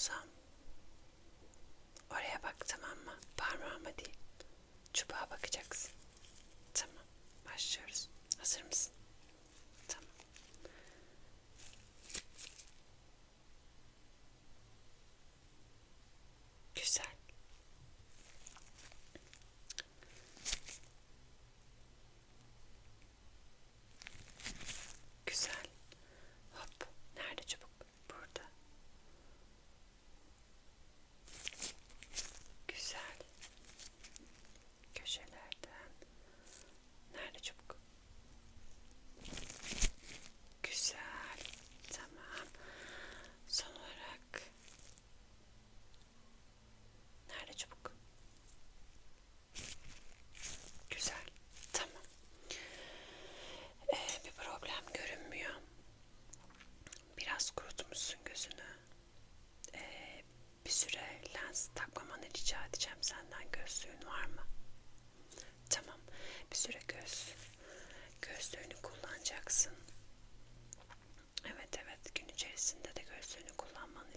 bakıyorsam oraya bak tamam mı? Parmağıma değil. Çubuğa bakacaksın. Tamam. Başlıyoruz. Hazır mısın?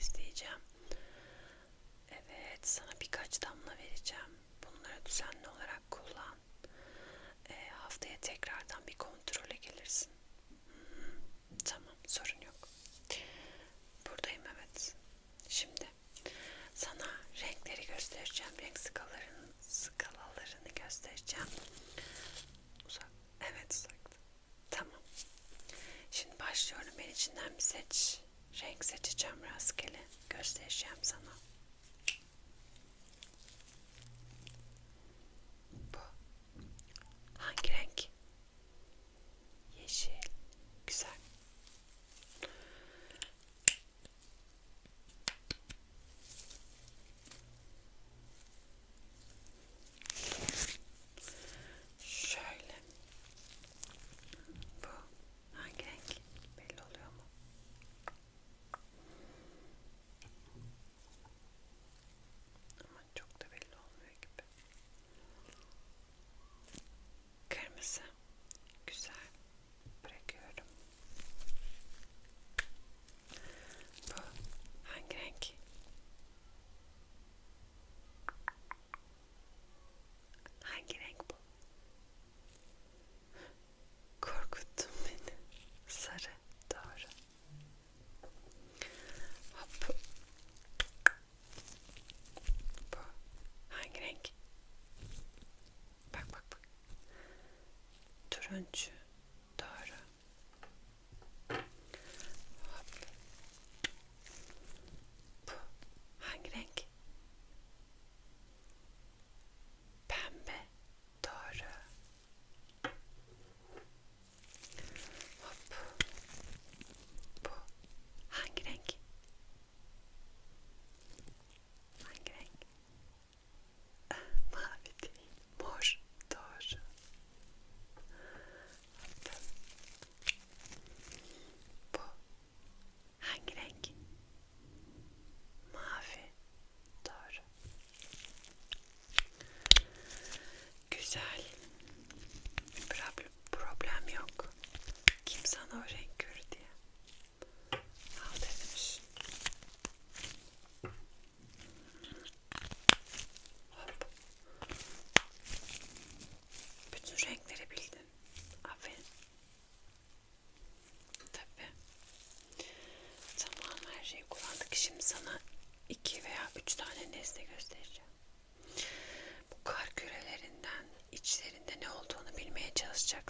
temizleyeceğim. Evet sana birkaç damla vereceğim. Bunları düzenli olarak kullan. E, haftaya tekrardan bir kontrole gelirsin. Hı tamam sorun yok. Buradayım evet. Şimdi sana renkleri göstereceğim. Renk skalalarını, skalalarını göstereceğim. Uzak. Evet uzakta. Tamam. Şimdi başlıyorum. Ben içinden bir seç. Renk seçeceğim rastgele. Göstereceğim sana. Şimdi sana iki veya üç tane nesne göstereceğim. Bu kar kürelerinden içlerinde ne olduğunu bilmeye çalışacak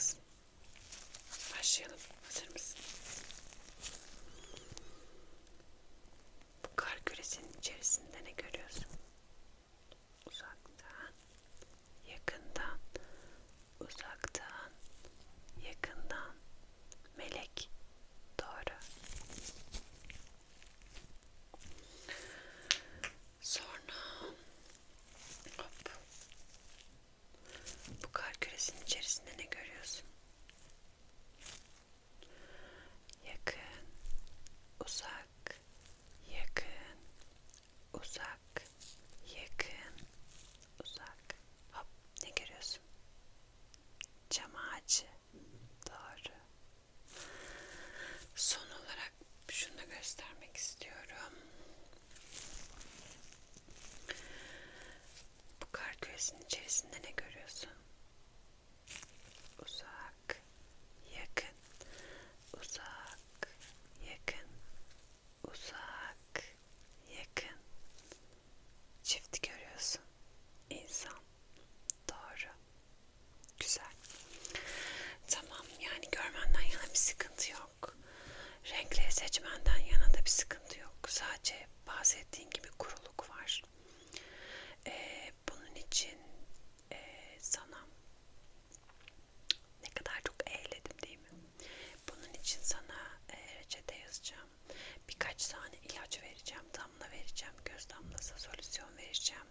göz damlası solüsyon vereceğim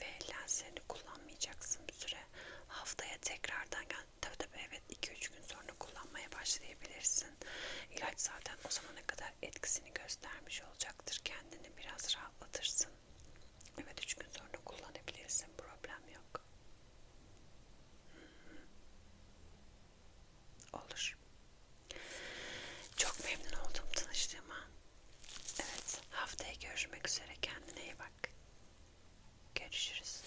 ve lenslerini kullanmayacaksın bir süre. Haftaya tekrardan yani tabi tabi evet 2-3 gün sonra kullanmaya başlayabilirsin. İlaç zaten o zamana kadar etkisini göstermiş olacaktır. Kendini biraz rahatlatırsın. Evet 3 gün sonra kullanabilirsin. Problem yok. Görüşmek üzere. Kendine iyi bak. Görüşürüz.